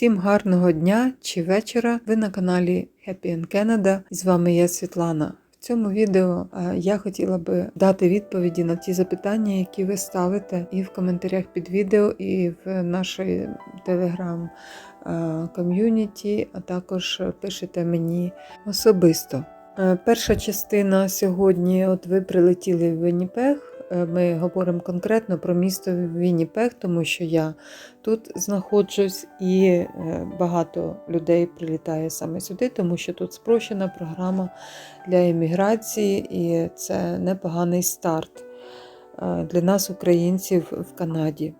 Всім гарного дня чи вечора. Ви на каналі Happy in Canada. З вами я Світлана. В цьому відео е, я хотіла би дати відповіді на ті запитання, які ви ставите і в коментарях під відео, і в нашій телеграм е, ком'юніті, а також пишете мені особисто. Е, Перша частина сьогодні, от ви прилетіли в Вінніпег. Е, Ми говоримо конкретно про місто Вінніпег, тому що я тут знаходжусь, і е, багато людей прилітає саме сюди, тому що тут спрощена програма для імміграції, і це непоганий старт е, для нас, українців в Канаді.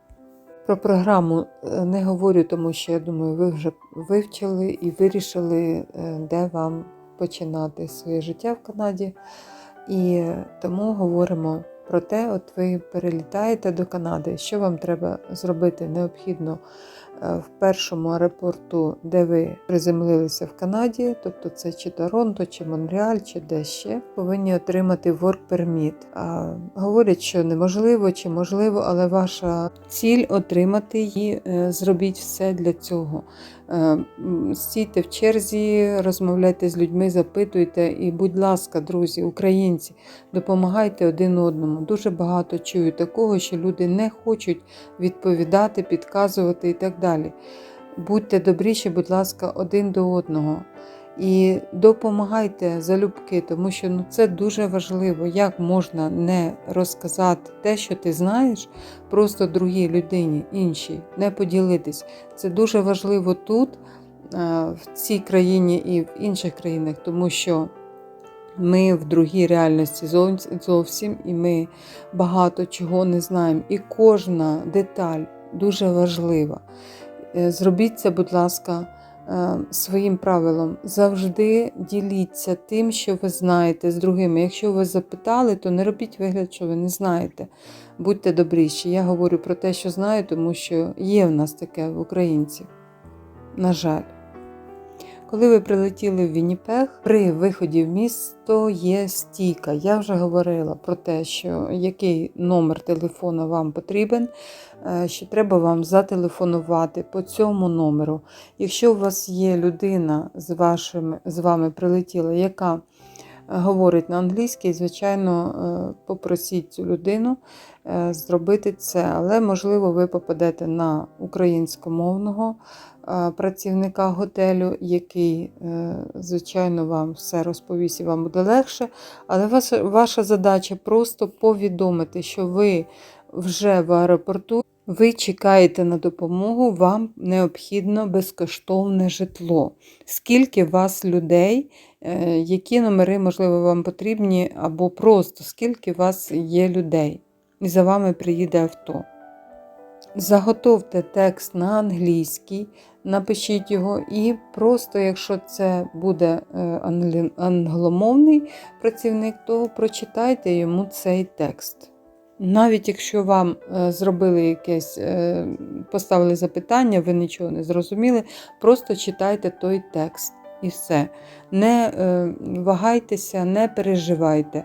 Про програму не говорю, тому що я думаю, ви вже вивчили і вирішили, де вам починати своє життя в Канаді. І тому говоримо про те, от ви перелітаєте до Канади, що вам треба зробити необхідно е, в першому аеропорту, де ви приземлилися в Канаді, тобто це чи Торонто, чи Монреаль, чи де ще, повинні отримати work permit. А, говорять, що неможливо чи можливо, але ваша ціль отримати її, е, зробіть все для цього. Е, Стійте в черзі, розмовляйте з людьми, запитуйте. І, будь ласка, друзі, українці, допомагайте один одному. Дуже багато чую такого, що люди не хочуть відповідати, підказувати і так далі. Будьте добріші, будь ласка, один до одного. І допомагайте залюбки, тому що ну, це дуже важливо. Як можна не розказати те, що ти знаєш, просто другій людині, іншій, не поділитись. Це дуже важливо тут, в цій країні і в інших країнах, тому що ми в другій реальності зовсім, і ми багато чого не знаємо. І кожна деталь дуже важлива. Е, Зробіть це, будь ласка, своїм правилом. Завжди діліться тим, що ви знаєте з другими. Якщо ви запитали, то не робіть вигляд, що ви не знаєте. Будьте добріші. Я говорю про те, що знаю, тому що є в нас таке в українців. На жаль. Коли ви прилетіли в Вінніпег, при виході в місто є стійка. Я вже говорила про те, що який номер телефону вам потрібен, е, що треба вам зателефонувати по цьому номеру. Якщо у вас є людина з, вашим, з вами прилетіла, яка е, говорить на англійській, звичайно, е, попросіть цю людину е, зробити це, але можливо ви попадете на українськомовного е, працівника готелю, який, е, звичайно, вам все розповість і вам буде легше. Але ваша задача просто повідомити, що ви вже в аеропорту. Ви чекаєте на допомогу, вам необхідно безкоштовне житло. Скільки вас людей, е, які номери, можливо, вам потрібні, або просто скільки вас є людей, і за вами приїде авто. Заготовте текст на англійський, напишіть його, і просто, якщо це буде е, англомовний працівник, то прочитайте йому цей текст. Навіть якщо вам е, зробили якесь, е, поставили запитання, ви нічого не зрозуміли, просто читайте той текст і все. Не е, вагайтеся, не переживайте.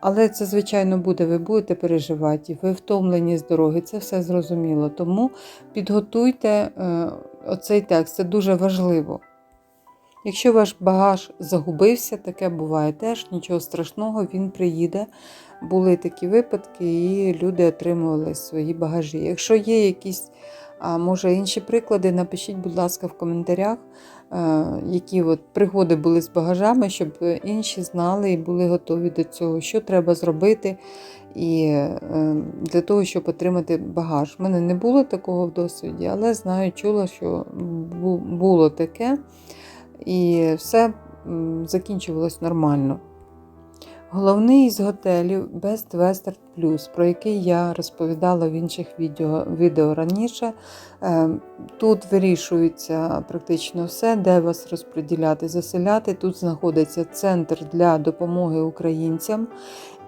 Але це, звичайно, буде, ви будете переживати, ви втомлені з дороги, це все зрозуміло. Тому підготуйте оцей текст, це дуже важливо. Якщо ваш багаж загубився, таке буває теж, нічого страшного, він приїде. Були такі випадки, і люди отримували свої багажі. Якщо є якісь, а може інші приклади, напишіть, будь ласка, в коментарях, е, які от пригоди були з багажами, щоб інші знали і були готові до цього, що треба зробити і е, для того, щоб отримати багаж. У мене не було такого в досвіді, але знаю, чула, що було таке, і все закінчувалось нормально. Головний із готелів Best Western Plus, про який я розповідала в інших відео, відео раніше. Е, Тут вирішується практично все, де вас розподіляти, заселяти. Тут знаходиться центр для допомоги українцям.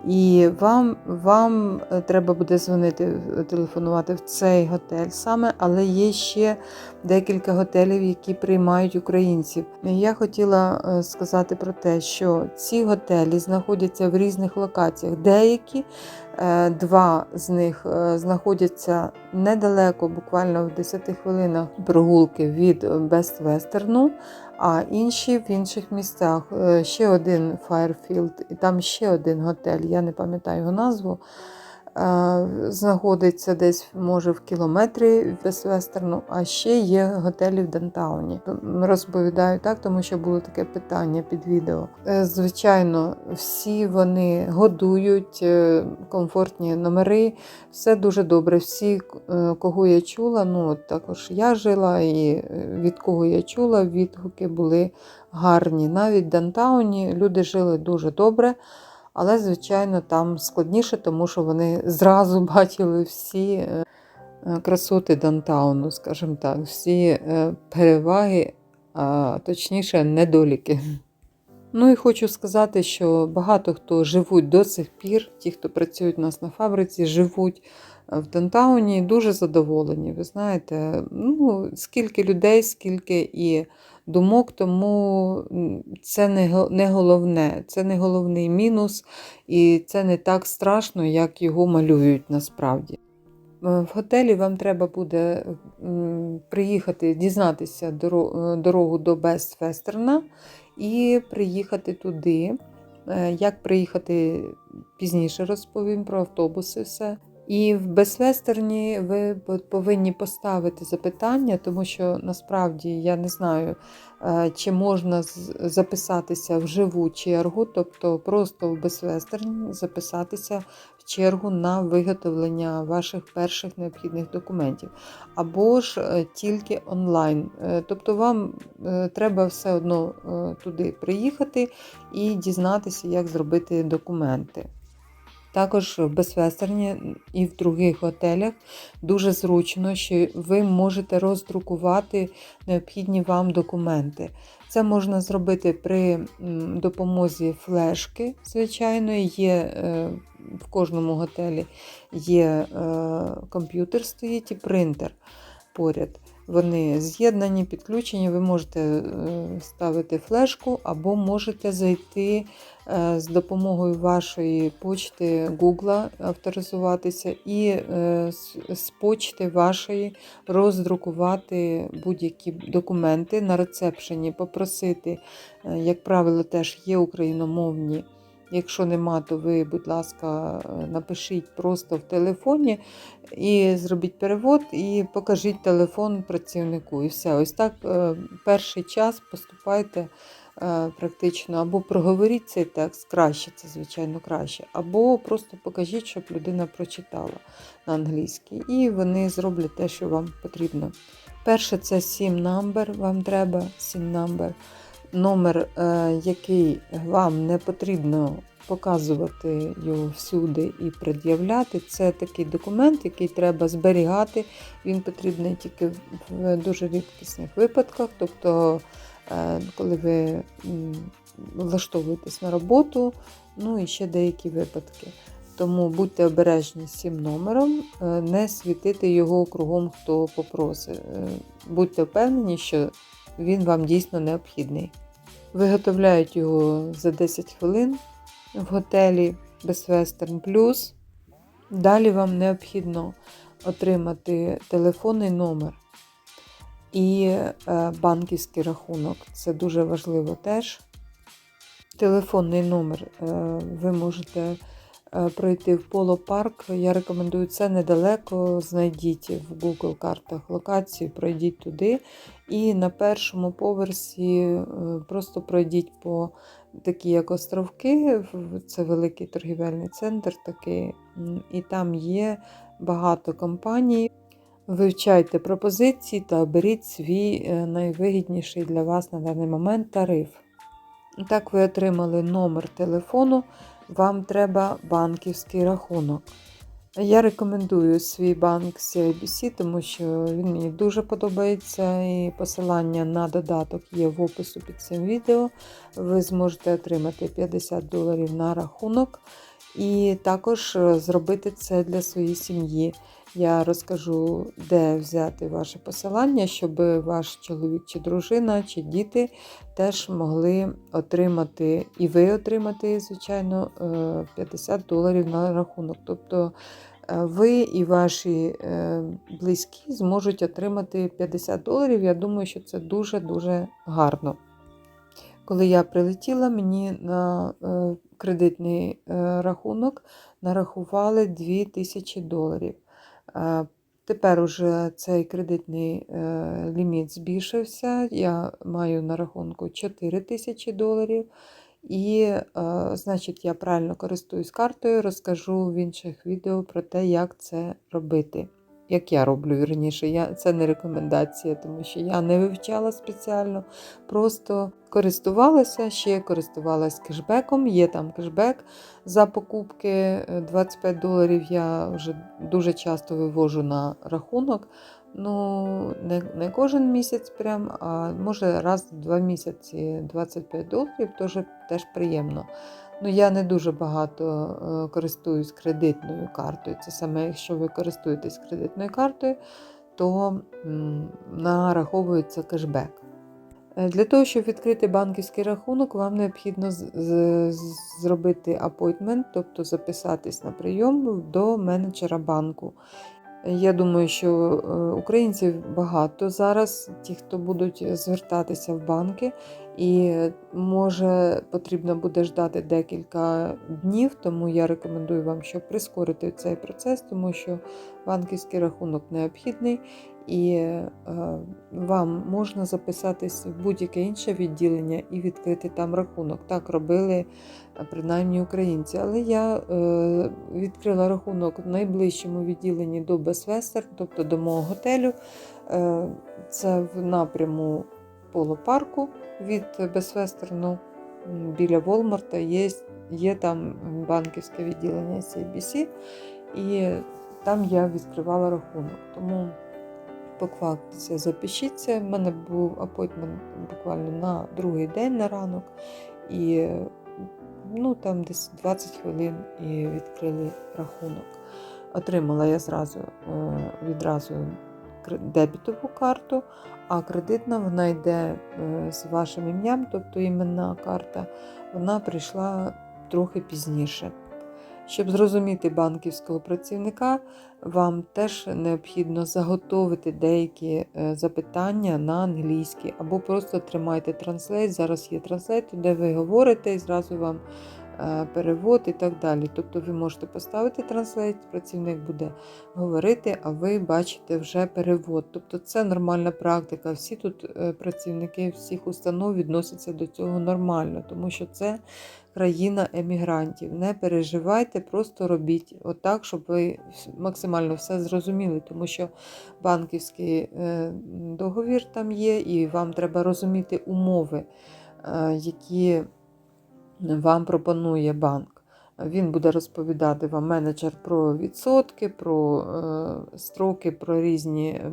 І вам, вам е, треба буде дзвонити, телефонувати в цей готель саме, але є ще декілька готелів, які приймають українців. Я хотіла е, сказати про те, що ці готелі знаходяться в різних локаціях. Деякі Е, Два з них е, знаходяться недалеко, буквально в 10 хвилинах прогулки від Best Western, а інші в інших місцях. Е, Ще один Firefield і там ще один готель, я не пам'ятаю його назву. Е, Знаходиться десь, може, в кілометрі від Western, а ще є готелі в Дантауні. Розповідаю так, тому що було таке питання під відео. Е, Звичайно, всі вони годують, е, комфортні номери, все дуже добре. Всі, кого я чула, ну також я жила, і від кого я чула, відгуки були гарні. Навіть в Дантауні люди жили дуже добре. Але, звичайно, там складніше, тому що вони зразу бачили всі е, е, красоти Дантауну, скажімо так, всі е, переваги, а точніше, недоліки. Ну і хочу сказати, що багато хто живуть до сих пір, ті, хто працюють у нас на фабриці, живуть в Дантауні, дуже задоволені. Ви знаєте, ну, скільки людей, скільки і думок, тому це не, головне, це не головний мінус, і це не так страшно, як його малюють насправді. Е, В готелі вам треба буде приїхати, дізнатися е, дорогу до Бест Фестерна і приїхати туди. Е, Як приїхати пізніше розповім про автобуси все. І в Безвестерні ви повинні поставити запитання, тому що насправді я не знаю, е, чи можна записатися в живу чергу, тобто просто в Безвестерні записатися в чергу на виготовлення ваших перших необхідних документів, або ж е, тільки онлайн. Е, Тобто вам треба все одно туди приїхати і дізнатися, як зробити документи. Також в Безвестерні і в других готелях дуже зручно, що ви можете роздрукувати необхідні вам документи. Це можна зробити при допомозі флешки, звичайно, є е, в кожному готелі є е, комп'ютер стоїть і принтер поряд. Вони з'єднані, підключені. Ви можете е, ставити флешку або можете зайти е, з допомогою вашої почти Google, авторизуватися і е, з- почти вашої роздрукувати будь-які документи на рецепшені, попросити, як правило, теж є україномовні. Якщо нема, то ви, будь ласка, напишіть просто в телефоні і зробіть перевод, і покажіть телефон працівнику. І все. Ось так е, перший час поступайте е, практично, або проговоріть цей текст, краще, це звичайно краще, або просто покажіть, щоб людина прочитала на англійській, і вони зроблять те, що вам потрібно. Перше, це SIM number, вам треба SIM number номер, е, який вам не потрібно показувати його всюди і пред'являти. Це такий документ, який треба зберігати. Він потрібний тільки в дуже рідкісних випадках. Тобто, е, коли ви влаштовуєтесь на роботу, ну і ще деякі випадки. Тому будьте обережні з цим номером, е, не світити його кругом, хто попросить. Будьте впевнені, що він вам дійсно необхідний. Виготовляють його за 10 хвилин в готелі без Plus. Далі вам необхідно отримати телефонний номер і е, банківський рахунок. Це дуже важливо теж. Телефонний номер е, ви можете пройти в Поло Парк. Я рекомендую це недалеко. Знайдіть в Google картах локацію, пройдіть туди. І на першому поверсі е, просто пройдіть по такі як островки. Це великий торгівельний центр такий, і там є багато компаній. Вивчайте пропозиції та оберіть свій е, найвигідніший для вас на даний момент тариф. Так, ви отримали номер телефону, вам треба банківський рахунок. Я рекомендую свій банк CIBC, тому що він мені дуже подобається. І посилання на додаток є в опису під цим відео. Ви зможете отримати 50 доларів на рахунок. І також е, зробити це для своєї сім'ї. Я розкажу, де взяти ваше посилання, щоб ваш чоловік чи дружина, чи діти теж могли отримати, і ви отримати, звичайно, е, 50 доларів на рахунок. Тобто е, ви і ваші е, близькі зможуть отримати 50 доларів. Я думаю, що це дуже-дуже гарно. Коли я прилетіла, мені на е, кредитний е, рахунок нарахували 2000 доларів. Е, Тепер уже цей кредитний е, ліміт збільшився. Я маю на рахунку 4 тисячі доларів. І, значить, я правильно користуюсь картою, розкажу в інших відео про те, як це робити. Як я роблю вірніше, я, це не рекомендація, тому що я не вивчала спеціально, просто користувалася, ще користувалась кешбеком. Є там кешбек за покупки е, 25 доларів. Я вже дуже часто вивожу на рахунок. Ну, не, не кожен місяць, прям, а може раз в два місяці 25 доларів теж приємно. Ну, я не дуже багато е, користуюсь кредитною картою. Це саме, якщо ви користуєтесь кредитною картою, то нараховується кешбек. Е, Для того, щоб відкрити банківський рахунок, вам необхідно зробити апойтмент, тобто записатись на прийом до менеджера банку. Я думаю, що е, українців багато зараз, ті, хто будуть звертатися в банки, і може потрібно буде ждати декілька днів, тому я рекомендую вам, щоб прискорити цей процес, тому що банківський рахунок необхідний і е, вам можна записатись в будь-яке інше відділення і відкрити там рахунок. Так робили е, принаймні українці. Але я е, відкрила рахунок в найближчому відділенні до Бесвестер, тобто до мого готелю. Це в напряму полопарку від Бесвестерну біля Волмарта є, є там банківське відділення CBC, і там я відкривала рахунок. Тому покваптеся, запишіться. У мене був апойтмент буквально на другий день на ранок. І ну, там десь 20 хвилин і відкрили рахунок. Отримала я зразу, е, відразу дебітову карту, а кредитна вона йде е, з вашим ім'ям, тобто іменна карта, вона прийшла трохи пізніше. Щоб зрозуміти банківського працівника, вам теж необхідно заготовити деякі е, запитання на англійській, або просто тримайте транслейт. Зараз є транслейт, де ви говорите і зразу вам перевод і так далі. Тобто ви можете поставити транслейт, працівник буде говорити, а ви бачите вже перевод. Тобто це нормальна практика. Всі тут е, працівники всіх установ відносяться до цього нормально, тому що це країна емігрантів. Не переживайте, просто робіть отак, щоб ви максимально все зрозуміли, тому що банківський е, договір там є, і вам треба розуміти умови, е, які вам пропонує банк. Він буде розповідати вам менеджер про відсотки, про е, строки, про різні,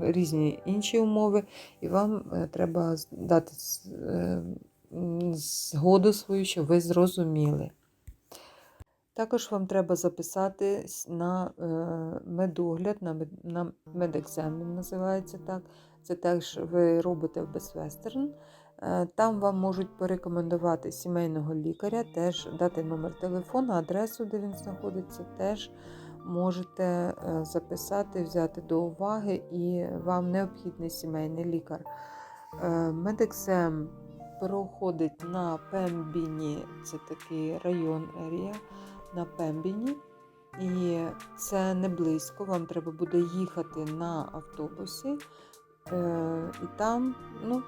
різні інші умови, і вам е, треба дати е, згоду свою, що ви зрозуміли. Також вам треба записатись на медогляд, на, мед- на медекзамен називається так. Це теж ви робите в Безвестерн. Е, Там вам можуть порекомендувати сімейного лікаря, теж дати номер телефону, адресу, де він знаходиться, теж можете е, записати, взяти до уваги, і вам необхідний сімейний лікар. Е, Медекзем проходить на Пембіні, це такий район Ерія, на Пембіні. І це не близько, вам треба буде їхати на автобусі. Е, і там ну,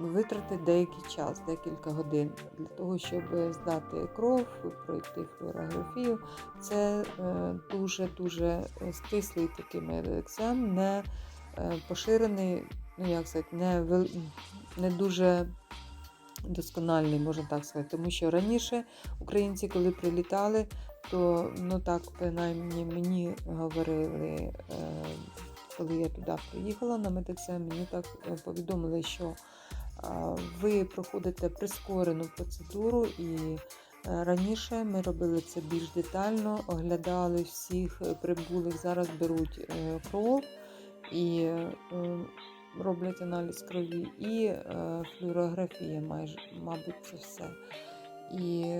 витратити деякий час, декілька годин для того, щоб здати кров, пройти флюорографію. Це е, дуже-дуже стислий такий медекзем, не е, поширений, ну як сказати, не, не дуже доскональний, можна так сказати. Тому що раніше українці, коли прилітали, то ну так, принаймні мені говорили. Коли я туди приїхала на медекзем, мені так е, повідомили, що ви проходите прискорену процедуру і Е, Раніше ми робили це більш детально, оглядали всіх е, прибулих. Зараз беруть кров і роблять аналіз крові, і флюорографія, майже, мабуть, це все. І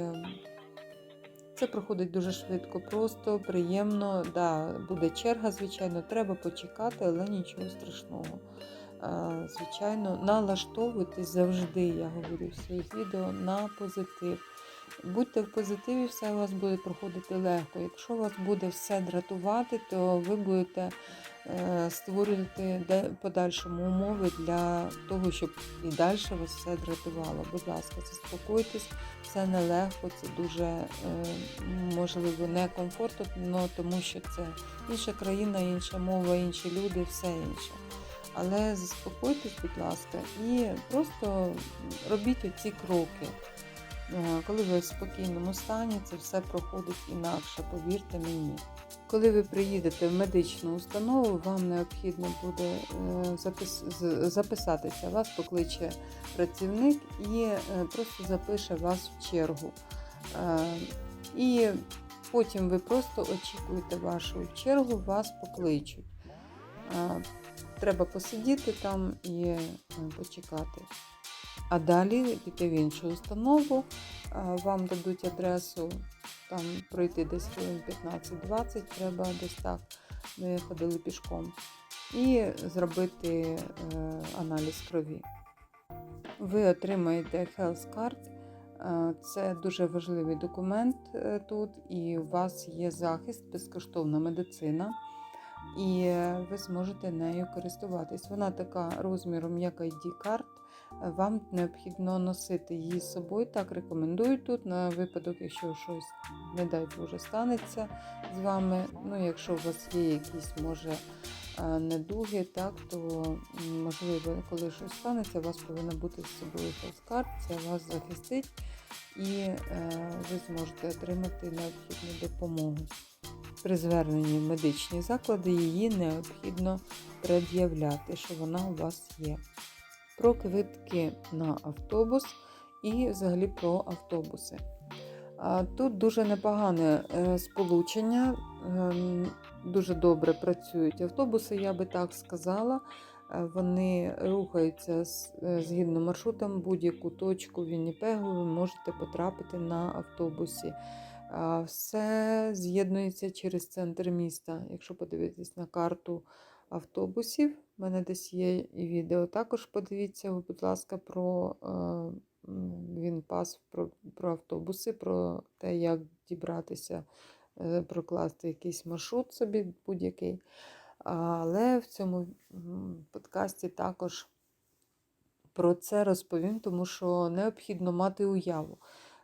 це проходить дуже швидко, просто, приємно. Да, буде черга, звичайно, треба почекати, але нічого страшного. Звичайно, налаштовуйтесь завжди, я говорю в своїх відео, на позитив. Будьте в позитиві, все у вас буде проходити легко. Якщо вас буде все дратувати, то ви будете створювати де- подальшому умови для того, щоб і далі вас все дратувало. Будь ласка, заспокойтесь, все нелегко, це дуже е, можливо некомфортно, тому що це інша країна, інша мова, інші люди, все інше. Але заспокойтесь, будь ласка, і просто робіть оці кроки. Е, Коли ви в спокійному стані, це все проходить інакше, повірте мені. Коли ви приїдете в медичну установу, вам необхідно буде е, запис- записатися. Вас покличе працівник і е, просто запише вас в чергу. Е, І потім ви просто очікуєте вашу чергу, вас покличуть. Треба посидіти там і почекати. А далі піти в іншу установу, вам дадуть адресу, там пройти десь хвилин 15-20, треба десь так. Ми ходили пішком. І зробити е, аналіз крові. Ви отримаєте Health Card. Це дуже важливий документ е, тут, і у вас є захист, безкоштовна медицина, і ви зможете нею користуватись. Вона така розміром, як ID-карт. Вам необхідно носити її з собою. Так рекомендують тут на випадок, якщо щось, не дай Боже, станеться з вами. Ну, якщо у вас є якісь, може, е, недуги, так, то можливо, коли щось станеться, у вас повинна бути з собою фалскарт, це вас захистить і е, ви зможете отримати необхідну допомогу. При зверненні в медичні заклади її необхідно пред'являти, що вона у вас є про квитки на автобус і взагалі про автобуси. Тут дуже непогане е, сполучення, ем, дуже добре працюють автобуси, я би так сказала. Е, Вони рухаються е, згідно маршрутам, будь-яку точку Вінніпегу ви можете потрапити на автобусі. Все з'єднується через центр міста. Якщо подивитись на карту автобусів, в мене десь є і відео. Також подивіться, будь ласка, про е, він пас про, про автобуси, про те, як дібратися, е, прокласти якийсь маршрут собі будь-який. Але в цьому подкасті також про це розповім, тому що необхідно мати уяву.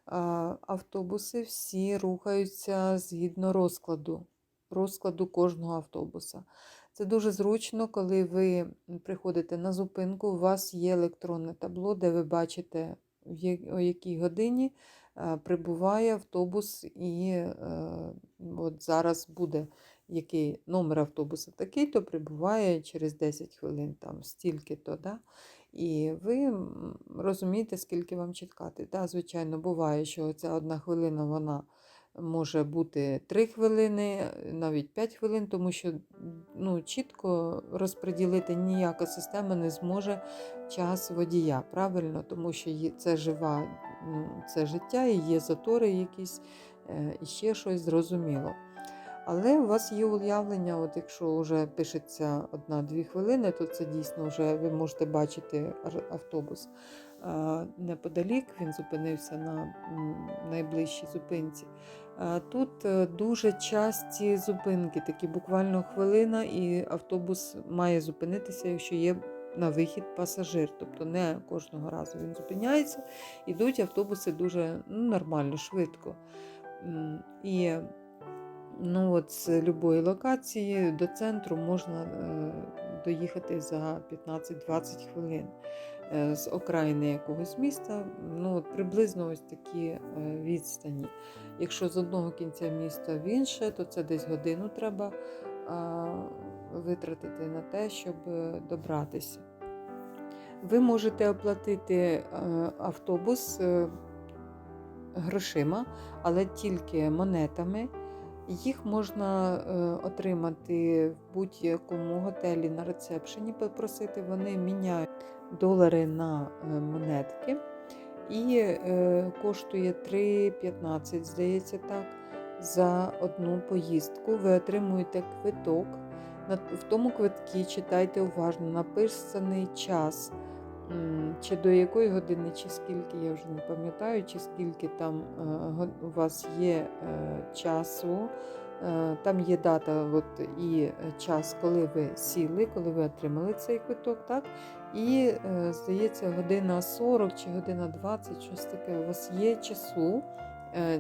Автобуси всі рухаються згідно розкладу, розкладу кожного автобуса. Це дуже зручно, коли ви приходите на зупинку, у вас є електронне табло, де ви бачите, о якій годині прибуває автобус, і е, от зараз буде який номер автобуса такий, то прибуває через 10 хвилин, там стільки-то. Да? І ви розумієте, скільки вам чекати. Да, звичайно, буває, що ця одна хвилина вона може бути 3 хвилини, навіть 5 хвилин, тому що ну, чітко розподілити ніяка система не зможе час водія. Правильно, тому що це жива, це життя, і є затори якісь, е, і ще щось зрозуміло. Але у вас є уявлення, от якщо вже пишеться одна-дві хвилини, то це дійсно вже ви можете бачити автобус. Неподалік він зупинився на найближчій зупинці. Тут е, дуже часті зупинки, такі буквально хвилина, і автобус має зупинитися, якщо є на вихід пасажир. Тобто не кожного разу він зупиняється. Ідуть автобуси дуже ну, нормально, швидко. І Ну, от з любої локації до центру можна е, доїхати за 15-20 хвилин. Е, з окраїни якогось міста, ну, от приблизно ось такі е, відстані. Якщо з одного кінця міста в інше, то це десь годину треба витратити на те, щоб добратися. Ви можете оплатити автобус. грошима, але тільки монетами. Їх можна е, отримати в будь-якому готелі на рецепшені, попросити. Вони міняють долари на е, монетки. І е, коштує 3,15, здається так, за одну поїздку. Ви отримуєте квиток. В тому квиткі читайте уважно, написаний час, чи до якої години, чи скільки, я вже не пам'ятаю, чи скільки там е, у вас є е, часу. Е, Там є дата от, і час, коли ви сіли, коли ви отримали цей квиток, так? І, здається, година 40 чи година 20, щось таке. У вас є часу,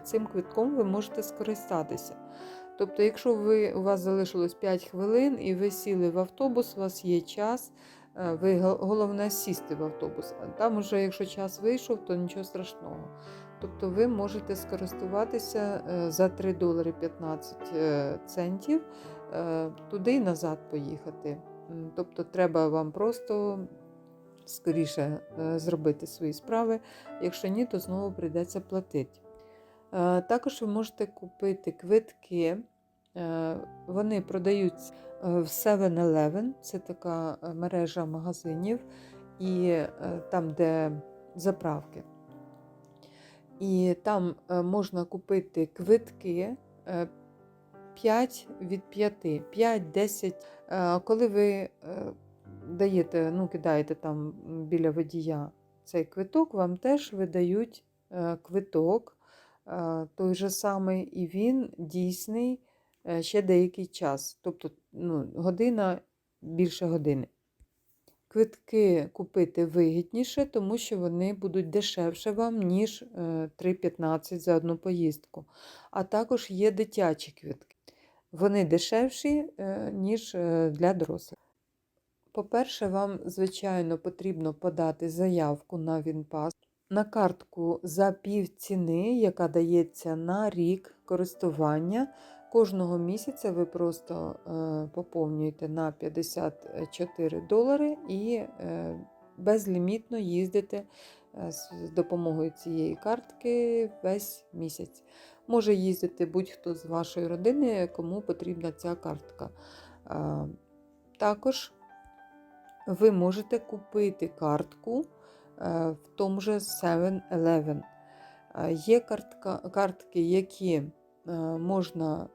цим квитком ви можете скористатися. Тобто, якщо ви, у вас залишилось 5 хвилин і ви сіли в автобус, у вас є час, ви головне сісти в автобус. Там уже, якщо час вийшов, то нічого страшного. Тобто ви можете скористуватися е, за 3 долари 15 е, центів е, туди і назад поїхати. Тобто треба вам просто скоріше е, зробити свої справи. Якщо ні, то знову прийдеться платити. Е, Також ви можете купити квитки. Е, Вони продаються е, в 7-Eleven, це така е, мережа магазинів, і там, де заправки. І там можна купити квитки е, 5 від 5, 5, 10. Е, Коли ви даєте, ну, кидаєте там біля водія цей квиток, вам теж видають квиток той же самий, і він дійсний ще деякий час, тобто ну, година більше години. Квитки купити вигідніше, тому що вони будуть дешевше вам, ніж е, 3,15 за одну поїздку. А також є дитячі квитки. Вони дешевші, е, ніж е, для дорослих. По-перше, вам, звичайно, потрібно подати заявку на Вінпас на картку за пів ціни, яка дається на рік користування. Кожного місяця ви просто е, поповнюєте на 54 долари і е, безлімітно їздите е, з допомогою цієї картки весь місяць. Може їздити будь-хто з вашої родини, кому потрібна ця картка. Також ви можете купити картку в тому же 7-Eleven. Е, Є картка, картки, які можна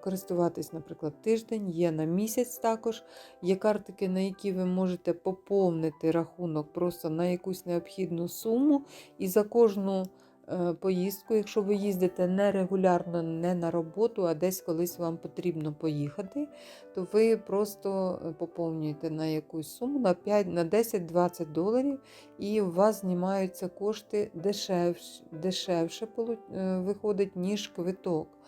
користуватись, наприклад, тиждень, є на місяць також. Є картки, на які ви можете поповнити рахунок просто на якусь необхідну суму, і за кожну е, поїздку, якщо ви їздите не регулярно, не на роботу, а десь колись вам потрібно поїхати, то ви просто е, поповнюєте на якусь суму на 5, на 10-20 доларів, і у вас знімаються кошти дешевше, дешевше е, виходить, ніж квиток, е,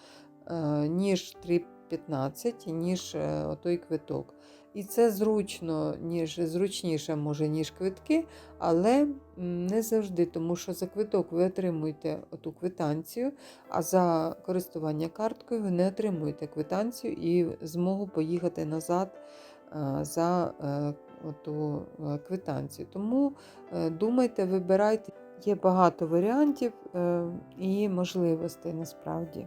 ніж 3,15, ніж е, отой квиток. І це зручно, ніж, зручніше, може, ніж квитки, але не завжди, тому що за квиток ви отримуєте оту квитанцію, а за користування карткою ви не отримуєте квитанцію і змогу поїхати назад е, за е, оту е, квитанцію. Тому е, думайте, вибирайте. Є багато варіантів е, і можливостей насправді.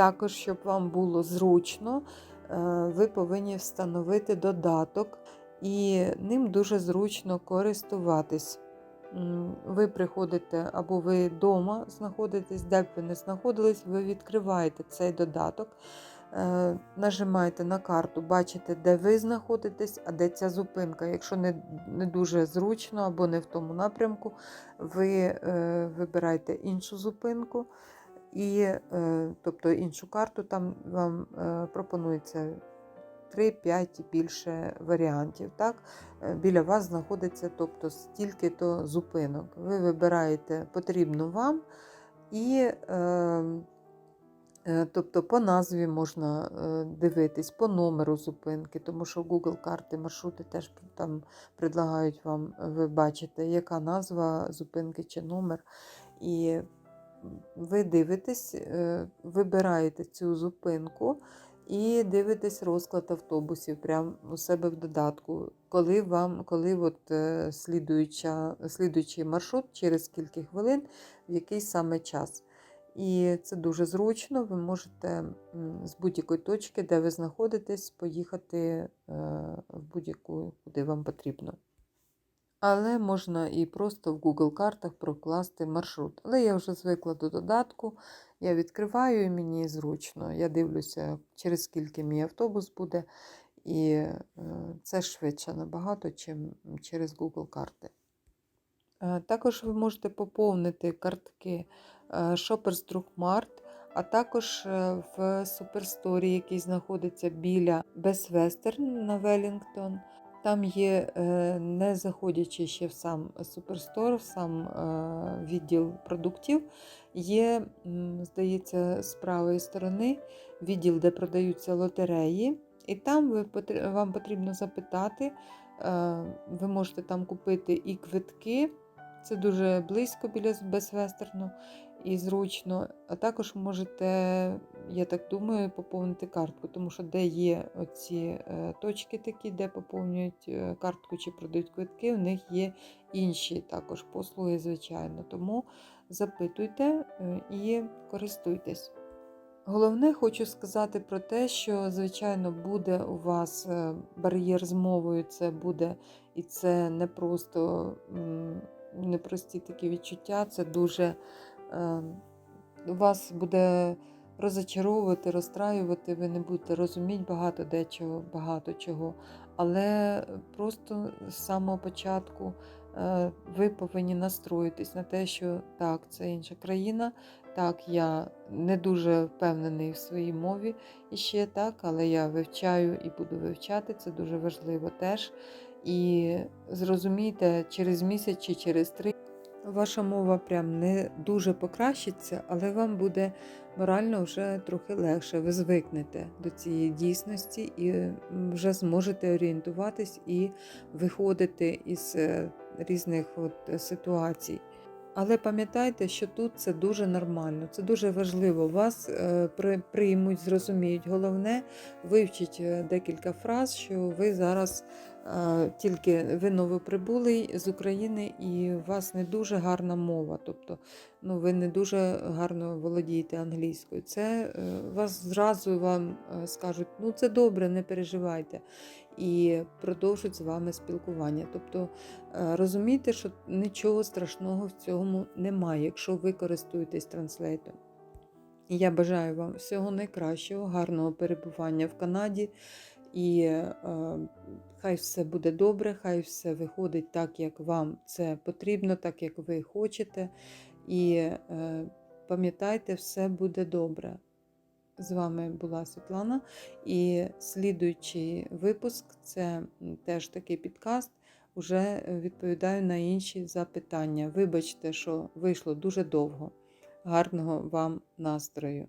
Також, щоб вам було зручно, е, ви повинні встановити додаток, і ним дуже зручно користуватись. Ви приходите або ви вдома знаходитесь, де б ви не знаходились, ви відкриваєте цей додаток, е, нажимаєте на карту, бачите, де ви знаходитесь, а де ця зупинка. Якщо не, не дуже зручно або не в тому напрямку, ви е, вибираєте іншу зупинку. І, е, тобто іншу карту, там вам е, пропонується 3-5 і більше варіантів. Так? Е, Біля вас знаходиться тобто, стільки-то зупинок. Ви вибираєте потрібну вам, і тобто, по назві можна дивитись, по номеру зупинки, тому що Google карти, маршрути теж там предлагають вам, ви бачите, яка назва зупинки чи номер. І ви дивитесь, е, вибираєте цю зупинку, і дивитесь розклад автобусів прямо у себе в додатку, коли вам, коли от, е, слідуюча, слідуючий маршрут через кілька хвилин, в який саме час. І це дуже зручно. Ви можете з будь-якої точки, де ви знаходитесь, поїхати е, в будь-яку, куди вам потрібно. Але можна і просто в Google картах прокласти маршрут. Але я вже звикла до додатку, я відкриваю і мені зручно. Я дивлюся, через скільки мій автобус буде, і е, це швидше набагато, чим через Google карти. Е, Також ви можете поповнити картки е, Shoppers Drugmart, а також в Суперсторі, який знаходиться біля Western на Велінгтон. Там є, е, не заходячи ще в сам Суперстор, в сам е, відділ продуктів, є, здається, з правої сторони відділ, де продаються лотереї. І там ви, вам потрібно запитати, е, ви можете там купити і квитки, це дуже близько біля Безвестерну і зручно. А також можете, я так думаю, поповнити картку, тому що де є оці е, точки такі, де поповнюють е, картку чи продають квитки, у них є інші також послуги, звичайно. Тому запитуйте е, і користуйтесь. Головне, хочу сказати про те, що, звичайно, буде у вас бар'єр з мовою, це буде і це не просто непрості такі відчуття, це дуже вас буде розочаровувати, розстраювати, ви не будете розуміти багато дечого, багато чого. Але просто з самого початку е, ви повинні настроїтись на те, що так, це інша країна. Так, я не дуже впевнений в своїй мові іще так, але я вивчаю і буду вивчати, це дуже важливо теж. І зрозумійте, через місяць чи через три ваша мова прям не дуже покращиться, але вам буде морально вже трохи легше. Ви звикнете до цієї дійсності і вже зможете орієнтуватись і виходити із е, різних от е, ситуацій. Але пам'ятайте, що тут це дуже нормально, це дуже важливо. Вас е, при- приймуть, зрозуміють. Головне, вивчіть декілька фраз, що ви зараз тільки ви новоприбулий з України, і у вас не дуже гарна мова. Тобто ну, ви не дуже гарно володієте англійською. Це е, вас зразу вам е, скажуть, ну це добре, не переживайте. І продовжать з вами спілкування. Тобто Е, Розумійте, що нічого страшного в цьому немає, якщо ви користуєтесь транслейтом. Я бажаю вам всього найкращого, гарного перебування в Канаді. І хай все буде добре, хай все виходить так, як вам це потрібно, так як ви хочете. І е, пам'ятайте, все буде добре. З вами була Світлана. І слідуючий випуск це теж такий підкаст. Уже відповідаю на інші запитання. Вибачте, що вийшло дуже довго. Гарного вам настрою!